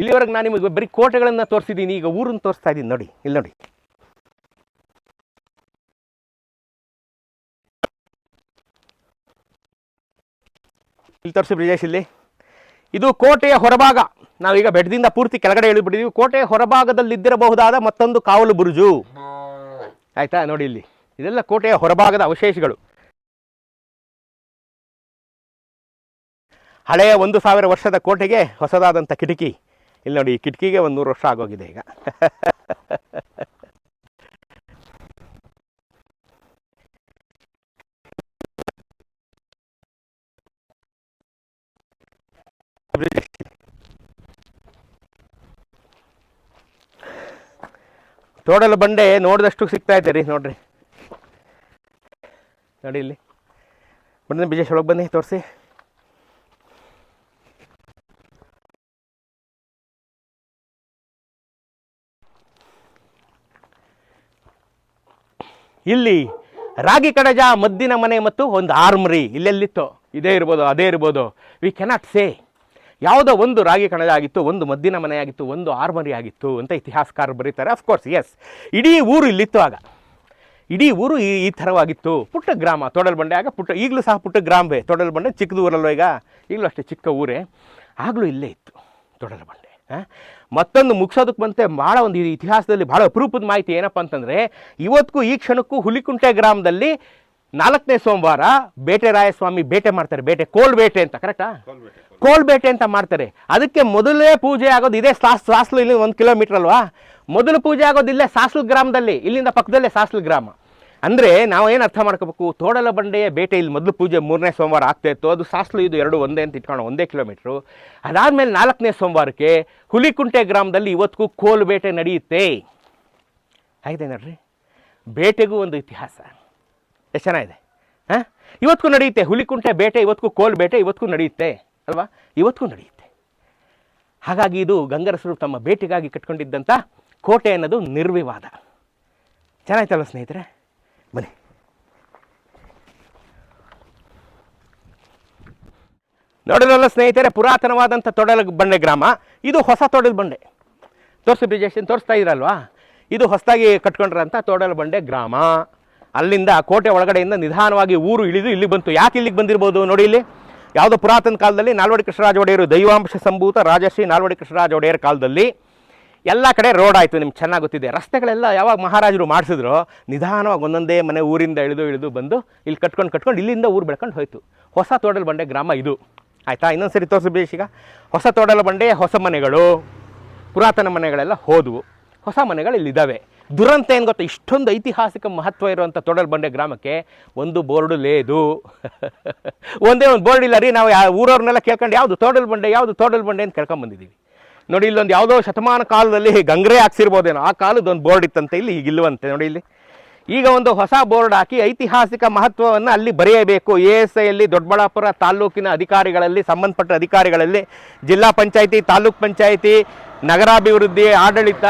ಇಲ್ಲಿವರೆಗೆ ನಾನು ನಿಮಗೆ ಬರೀ ಕೋಟೆಗಳನ್ನು ತೋರಿಸಿದ್ದೀನಿ, ಈಗ ಊರನ್ನು ತೋರಿಸ್ತಾ ಇದ್ದೀನಿ. ನೋಡಿ, ಇಲ್ಲಿ ನೋಡಿ. ಇಲ್ಲಿ ತೋರಿಸಿ ಬ್ರಿಜೇಶ್ ಇಲ್ಲಿ. ಇದು ಕೋಟೆಯ ಹೊರಭಾಗ. ನಾವೀಗ ಬೆಟ್ಟದಿಂದ ಪೂರ್ತಿ ಕೆಳಗಡೆ ಇಳಿಬಿಟ್ಟಿದ್ದೀವಿ ಹೊರಭಾಗದಲ್ಲಿ ಇದ್ದಿರಬಹುದಾದ ಮತ್ತೊಂದು ಕಾವಲು ಬುರುಜು. ಆಯ್ತಾ? ನೋಡಿ ಇಲ್ಲಿ. ಇದೆಲ್ಲ ಕೋಟೆಯ ಹೊರಭಾಗದ ಅವಶೇಷಗಳು. ಹಳೆಯ ಒಂದು ಸಾವಿರ ವರ್ಷದ ಕೋಟೆಗೆ ಹೊಸದಾದಂಥ ಕಿಟಕಿ. ಇಲ್ಲಿ ನೋಡಿ, ಈ ಕಿಟಕಿಗೆ ಒಂದು ನೂರು ವರ್ಷ ಆಗೋಗಿದೆ ಈಗ. (laughs) ತೋಡಲ ಬಂಡೆ ನೋಡಿದಷ್ಟು ಸಿಗ್ತಾ ಇದೆ ರೀ, ನೋಡ್ರಿ. ನೋಡಿ ಇಲ್ಲಿ. ಬನ್ನಿ, ಬಿಜೇಶ್ ಒಳಗೆ ಬನ್ನಿ, ತೋರಿಸಿ. ಇಲ್ಲಿ ರಾಗಿ ಕಡಜ, ಮದ್ದಿನ ಮನೆ ಮತ್ತು ಒಂದು ಆರ್ಮರಿ ಇಲ್ಲೆಲ್ಲಿತ್ತು? ಇದೇ ಇರ್ಬೋದು, ಅದೇ ಇರ್ಬೋದು. ವಿ ಕೆನಾಟ್ ಸೇ ಯಾವುದೋ ಒಂದು ರಾಗಿ ಕಣಜ ಆಗಿತ್ತು ಒಂದು ಮದ್ದಿನ ಮನೆ ಆಗಿತ್ತು ಒಂದು ಆರ್ಮರಿ ಆಗಿತ್ತು ಅಂತ ಇತಿಹಾಸಕಾರರು ಬರೀತಾರೆ. ಅಫ್ಕೋರ್ಸ್ ಎಸ್ ಇಡೀ ಊರು ಇಲ್ಲಿತ್ತು ಆಗ. ಇಡೀ ಊರು ಈ ಈ ಥರವಾಗಿತ್ತು. ಪುಟ್ಟ ಗ್ರಾಮ ತೊಡಲ್ಬಂಡೆ ಆಗ ಪುಟ್ಟ, ಈಗಲೂ ಸಹ ಪುಟ್ಟ ಗ್ರಾಮವೇ. ತೊಡಲ್ಬಂಡೆ ಚಿಕ್ಕದು ಊರಲ್ಲೋ ಈಗ? ಈಗಲೂ ಅಷ್ಟೇ ಚಿಕ್ಕ ಊರೇ. ಆಗಲೂ ಇಲ್ಲೇ ಇತ್ತು ತೊಡಲ್ಬಂಡೆ? ಮತ್ತೊಂದು ಮುಗಿಸೋದಕ್ಕೆ ಬಂತೆ ಭಾಳ ಒಂದು ಇತಿಹಾಸದಲ್ಲಿ ಭಾಳ ಅಪರೂಪದ ಮಾಹಿತಿ ಏನಪ್ಪ ಅಂತಂದರೆ ಇವತ್ತಿಗೂ ಈ ಕ್ಷಣಕ್ಕೂ ಹುಲಿಕುಂಟೆ ಗ್ರಾಮದಲ್ಲಿ ನಾಲ್ಕನೇ ಸೋಮವಾರ ಬೇಟೆ ರಾಯಸ್ವಾಮಿ ಬೇಟೆ ಮಾಡ್ತಾರೆ. ಬೇಟೆ ಕೋಲ್ ಬೇಟೆ ಅಂತ ಕರೆಕ್ಟಾ ಕೋಲ್ ಬೇಟೆ ಅಂತ ಮಾಡ್ತಾರೆ. ಅದಕ್ಕೆ ಮೊದಲೇ ಪೂಜೆ ಆಗೋದು ಇದೇ ಸಾಸ್ ಸಾಸ್ಲು ಇಲ್ಲಿ ಒಂದು ಕಿಲೋಮೀಟರ್ ಅಲ್ವಾ? ಮೊದಲು ಪೂಜೆ ಆಗೋದು ಇಲ್ಲೇ ಸಾಸ್ಲು ಗ್ರಾಮದಲ್ಲಿ ಇಲ್ಲಿಂದ ಪಕ್ಕದಲ್ಲೇ ಸಾಸ್ಲು ಗ್ರಾಮ. ಅಂದರೆ ನಾವು ಏನು ಅರ್ಥ ಮಾಡ್ಕೋಬೇಕು? ತೋಡಲ ಬಂಡೆಯ ಬೇಟೆ ಇಲ್ಲಿ ಮೊದಲು ಪೂಜೆ ಮೂರನೇ ಸೋಮವಾರ ಆಗ್ತಾ ಇತ್ತು. ಅದು ಸಾಸ್ಲು ಇದು ಎರಡು ಒಂದೇ ಅಂತ ಇಟ್ಕೊಂಡು ಒಂದೇ ಕಿಲೋಮೀಟ್ರು ಅದಾದಮೇಲೆ ನಾಲ್ಕನೇ ಸೋಮವಾರಕ್ಕೆ ಹುಲಿಕುಂಟೆ ಗ್ರಾಮದಲ್ಲಿ ಇವತ್ತಿಗೂ ಕೋಲ್ ಬೇಟೆ ನಡೆಯುತ್ತೆ. ಆಗಿದೆ ನೋಡ್ರಿ? ಬೇಟೆಗೂ ಒಂದು ಇತಿಹಾಸ. ಎಷ್ಟು ಚೆನ್ನಾಗಿದೆ ಹಾಂ? ಇವತ್ತಿಗೂ ನಡೆಯುತ್ತೆ. ಹುಲಿಕುಂಟೆ ಬೇಟೆ ಇವತ್ತಿಗೂ ಕೋಲ್ ಬೇಟೆ ಇವತ್ತಿಗೂ ನಡೆಯುತ್ತೆ. ಅಲ್ವಾ? ಇವತ್ತಿಗೂ ನಡೆಯುತ್ತೆ. ಹಾಗಾಗಿ ಇದು ಗಂಗರಸರು ತಮ್ಮ ಬೇಟೆಗಾಗಿ ಕಟ್ಕೊಂಡಿದ್ದಂಥ ಕೋಟೆ ಅನ್ನೋದು ನಿರ್ವಿವಾದ. ಚೆನ್ನಾಯ್ತಲ್ಲ ಸ್ನೇಹಿತರೆ? ಬನ್ನಿ. ನೋಡಿದ್ರಲ್ಲ ಸ್ನೇಹಿತರೆ ಪುರಾತನವಾದಂಥ ತೊಡಲ ಬಂಡೆ ಗ್ರಾಮ? ಇದು ಹೊಸ ತೊಡಲ ಬಂಡೆ. ತೋರಿಸಿ ಬ್ರಿಜೇಶನ್ ತೋರಿಸ್ತಾ ಇದ್ರಲ್ವಾ? ಇದು ಹೊಸದಾಗಿ ಕಟ್ಕೊಂಡ್ರಂಥ ತೋಡಲ ಬಂಡೆ ಗ್ರಾಮ. ಅಲ್ಲಿಂದ ಕೋಟೆ ಒಳಗಡೆಯಿಂದ ನಿಧಾನವಾಗಿ ಊರು ಇಳಿದು ಇಲ್ಲಿ ಬಂತು. ಯಾಕೆ ಇಲ್ಲಿಗೆ ಬಂದಿರ್ಬೋದು ನೋಡಿ ಇಲ್ಲಿ? ಯಾವುದೋ ಪುರಾತನ ಕಾಲದಲ್ಲಿ ನಾಲ್ವಡಿ ಕೃಷ್ಣರಾಜ ಒಡೆಯರು, ದೈವಾಂಶ ಸಂಭೂತ ರಾಜಶ್ರೀ ನಾಲ್ವಡಿ ಕೃಷ್ಣರಾಜ ಒಡೆಯರ ಕಾಲದಲ್ಲಿ ಎಲ್ಲ ಕಡೆ ರೋಡ್ ಆಯಿತು. ನಿಮ್ಗೆ ಚೆನ್ನಾಗಿ ಗೊತ್ತಿದೆ. ರಸ್ತೆಗಳೆಲ್ಲ ಯಾವಾಗ ಮಹಾರಾಜರು ಮಾಡಿಸಿದ್ರು ನಿಧಾನವಾಗಿ ಒಂದೊಂದೇ ಮನೆ ಊರಿಂದ ಇಳಿದು ಇಳಿದು ಬಂದು ಇಲ್ಲಿ ಕಟ್ಕೊಂಡು ಕಟ್ಕೊಂಡು ಇಲ್ಲಿಂದ ಊರು ಬೆಳ್ಕೊಂಡು ಹೋಯಿತು. ಹೊಸ ತೋಡಲ್ ಬಂಡೆ ಗ್ರಾಮ ಇದು. ಆಯಿತಾ? ಇನ್ನೊಂದು ಸರಿ ಈಗ. ಹೊಸ ತೋಡಲ ಬಂಡೆ, ಹೊಸ ಮನೆಗಳು, ಪುರಾತನ ಮನೆಗಳೆಲ್ಲ ಹೋದವು. ಹೊಸ ಮನೆಗಳು ಇಲ್ಲಿದ್ದಾವೆ ದುರಂತ ಏನು ಗೊತ್ತಾ? ಇಷ್ಟೊಂದು ಐತಿಹಾಸಿಕ ಮಹತ್ವ ಇರುವಂಥ ತೊಡಲ್ ಬಂಡೆ ಗ್ರಾಮಕ್ಕೆ ಒಂದು ಬೋರ್ಡು ಲೇದು. ಒಂದೇ ಒಂದು ಬೋರ್ಡ್ ಇಲ್ಲ ರೀ, ನಾವು ಊರವ್ರನ್ನೆಲ್ಲ ಕೇಳ್ಕೊಂಡು ಯಾವುದು ತೋಡಲ್ ಬಂಡೆ, ಯಾವುದು ತೋಡಲ್ ಬಂಡೆ ಅಂತ ಕೇಳ್ಕೊಂಬಂದಿದ್ದೀವಿ ನೋಡಿ, ಇಲ್ಲೊಂದು ಯಾವುದೋ ಶತಮಾನ ಕಾಲದಲ್ಲಿ ಗಂಗ್ರೆ ಹಾಕ್ಸಿರ್ಬೋದೇನೋ, ಆ ಕಾಲದ ಒಂದು ಬೋರ್ಡ್ ಇತ್ತಂತೆ, ಇಲ್ಲಿ ಈಗ ಇಲ್ಲವಂತೆ, ನೋಡಿ ಇಲ್ಲಿ. ಈಗ ಒಂದು ಹೊಸ ಬೋರ್ಡ್ ಹಾಕಿ ಐತಿಹಾಸಿಕ ಮಹತ್ವವನ್ನು ಅಲ್ಲಿ ಬರೆಯಬೇಕು. ಎ ಎಸ್ ಐಯಲ್ಲಿ ದೊಡ್ಡಬಳ್ಳಾಪುರ ತಾಲೂಕಿನ ಅಧಿಕಾರಿಗಳಲ್ಲಿ, ಸಂಬಂಧಪಟ್ಟ ಅಧಿಕಾರಿಗಳಲ್ಲಿ, ಜಿಲ್ಲಾ ಪಂಚಾಯಿತಿ ತಾಲೂಕ್ ಪಂಚಾಯಿತಿ, ನಗರಾಭಿವೃದ್ಧಿ, ಆಡಳಿತ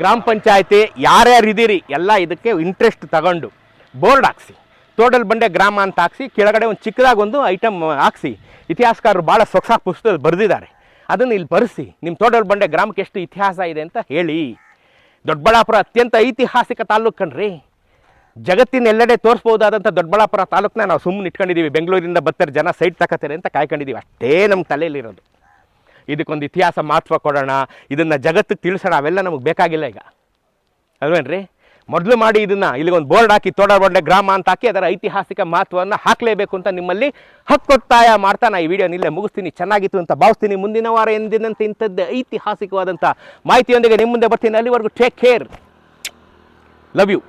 ಗ್ರಾಮ ಪಂಚಾಯಿತಿ ಯಾರ್ಯಾರು ಇದ್ದೀರಿ ಎಲ್ಲ ಇದಕ್ಕೆ ಇಂಟ್ರೆಸ್ಟ್ ತಗೊಂಡು. ಬೋರ್ಡ್ ಹಾಕ್ಸಿ. ತೋಟಲ್ ಬಂಡೆ ಗ್ರಾಮ ಅಂತ ಹಾಕ್ಸಿ, ಕೆಳಗಡೆ ಒಂದು ಚಿಕ್ಕದಾಗಿ ಒಂದು ಐಟಮ್ ಹಾಕ್ಸಿ. ಇತಿಹಾಸಕಾರರು ಭಾಳ ಸೊಗಸಾಗಿ ಪುಸ್ತಕ ಬರೆದಿದ್ದಾರೆ. ಅದನ್ನು ಇಲ್ಲಿ ಬರೆಸಿ. ನಿಮ್ಮ ತೋಟಲ್ ಬಂಡೆ ಗ್ರಾಮಕ್ಕೆ ಎಷ್ಟು ಇತಿಹಾಸ ಇದೆ ಅಂತ ಹೇಳಿ. ದೊಡ್ಡಬಳ್ಳಾಪುರ ಅತ್ಯಂತ ಐತಿಹಾಸಿಕ ತಾಲೂಕು ಕಣ್ರಿ. ಜಗತ್ತಿನ ಎಲ್ಲೆಡೆ ತೋರಿಸ್ಬೋದಾದಂಥ ದೊಡ್ಡಬಳ್ಳಾಪುರ ತಾಲೂಕನ್ನ ನಾವು ಸುಮ್ಮನೆ ಇಟ್ಕೊಂಡಿದ್ದೀವಿ ಬೆಂಗಳೂರಿಂದ ಬರ್ತಾರೆ ಜನ ಸೈಟ್ ತಗೋತಾರೆ ಅಂತ ಕಾಯ್ಕೊಂಡಿದ್ದೀವಿ ಅಷ್ಟೇ ನಮ್ಮ ತಲೆಯಲ್ಲಿರೋದು. ಇದಕ್ಕೊಂದು ಇತಿಹಾಸ ಮಹತ್ವ ಕೊಡೋಣ, ಇದನ್ನು ಜಗತ್ತಿಗೆ ತಿಳಿಸೋಣ, ಅವೆಲ್ಲ ನಮಗೆ ಬೇಕಾಗಿಲ್ಲ ಈಗ. ಅಲ್ವೇನ್ರಿ? ಮೊದಲು ಮಾಡಿ ಇದನ್ನು ಇಲ್ಲಿಗೊಂದು ಬೋರ್ಡ್ ಹಾಕಿ ತೋಡಬಂಡೆ ಗ್ರಾಮ ಅಂತ ಹಾಕಿ, ಅದರ ಐತಿಹಾಸಿಕ ಮಹತ್ವವನ್ನು ಹಾಕಲೇಬೇಕು ಅಂತ ನಿಮ್ಮಲ್ಲಿ ಹಕ್ಕೊತ್ತಾಯ ಮಾಡ್ತಾ ನಾ ಈ ವಿಡಿಯೋ ನಿಲ್ಲೇ ಮುಗಿಸ್ತೀನಿ. ಚೆನ್ನಾಗಿತ್ತು ಅಂತ ಭಾವಿಸ್ತೀನಿ. ಮುಂದಿನ ವಾರ ಎಂದಿನಂತೆ ಇಂಥದ್ದು ಐತಿಹಾಸಿಕವಾದಂಥ ಮಾಹಿತಿಯೊಂದಿಗೆ ನಿಮ್ಮ ಮುಂದೆ ಬರ್ತೀನಿ. ಅಲ್ಲಿವರೆಗೂ ಟೇಕ್ ಕೇರ್ ಲವ್ ಯು